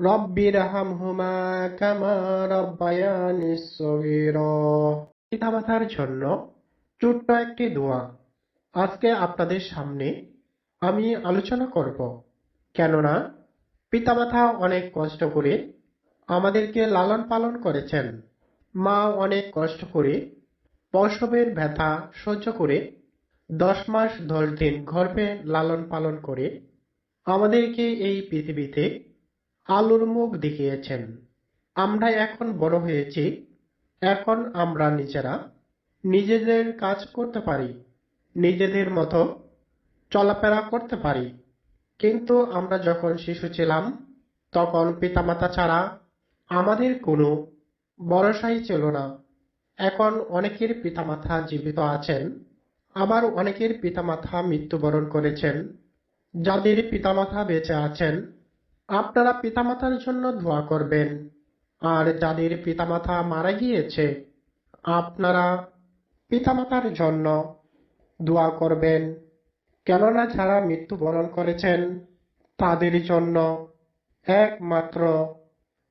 রব্বির হামহুমা কামা রব্বায়ানি সগীর। পিতামাতার জন্য ছোট্ট একটি দোয়া। আজকে আপনাদের সামনে আমি আলোচনা করব, কেননা পিতামাতা অনেক কষ্ট করে আমাদেরকে লালন পালন করেছেন। মা অনেক কষ্ট করে প্রসবের ব্যথা সহ্য করে দশ মাস দশ দিন গর্ভে লালন পালন করে আমাদেরকে এই পৃথিবীতে আলোর মুখ দেখিয়েছেন। আমরা এখন বড় হয়েছি। এখন আমরা নিজেরা নিজেদের কাজ করতে পারি, নিজেদের মতো চলাফেরা করতে পারি। কিন্তু আমরা যখন শিশু ছিলাম, তখন পিতামাতা ছাড়া আমাদের কোনো ভরসাই ছিল না। এখন অনেকের পিতামাতা জীবিত আছেন, আবার অনেকের পিতামাতা মৃত্যুবরণ করেছেন। যাদের পিতামাতা বেঁচে আছেন আপনারা পিতামাতার জন্য দোয়া করবেন। আর যাদের পিতামাতা মারা গিয়েছে, আপনারা পিতামাতার জন্য দোয়া করবেন। কেননা যারা মৃত্যুবরণ করেছেন, তাদের জন্য একমাত্র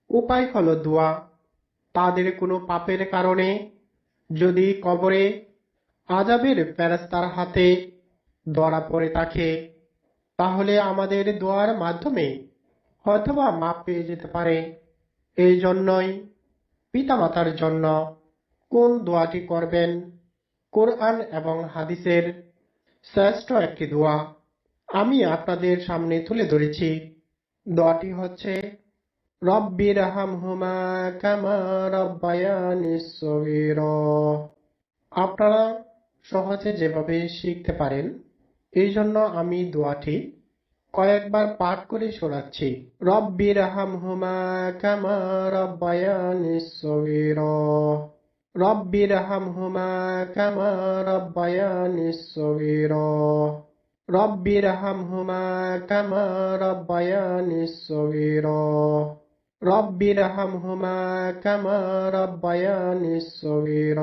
উপায় হলো দোয়া। তাদের কোনো পাপের কারণে যদি কবরে আজাবের প্যারাস্তার হাতে ধরা পড়ে থাকে, তাহলে আমাদের দোয়ার মাধ্যমে হয়তোবা মাপ পেয়ে যেতে পারে। এই জন্যই পিতামাতার জন্য কোন দোয়াটি করবেন? কোরআন এবং হাদিসের শ্রেষ্ঠ একটি দোয়া। আমি আপনাদের সামনে তুলে ধরেছি। দোয়াটি হচ্ছে রব্বির হামহুমা কামা রব্বায়ানি সগীরা। আপনারা সহজে যেভাবে শিখতে পারেন এই জন্য আমি দোয়াটি কয়েকবার পাঠ করে শোনাচ্ছি। রব্বি রাহাম হুমা কামা রব্বায়ানি সগীর। রব্বি রাহাম হুমা কামা রব্বায়ানি সগীর। রব্বি রাহাম হুমা কামা রব্বায়ানি সগীর। রব্বি রাহাম হুমা কামা রব্বায়ানি সগীর।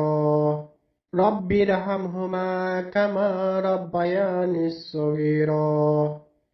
রব্বি রাহাম হুমা কামা রব্বায়ানি সগীর।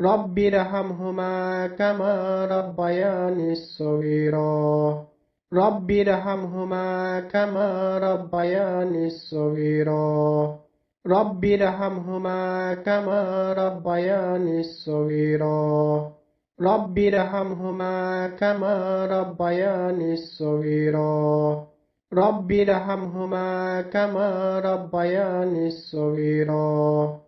رب ارحمهما كما ربياني صغيرا رب ارحمهما كما ربياني صغيرا رب ارحمهما كما ربياني صغيرا رب ارحمهما كما ربياني صغيرا رب ارحمهما كما ربياني صغيرا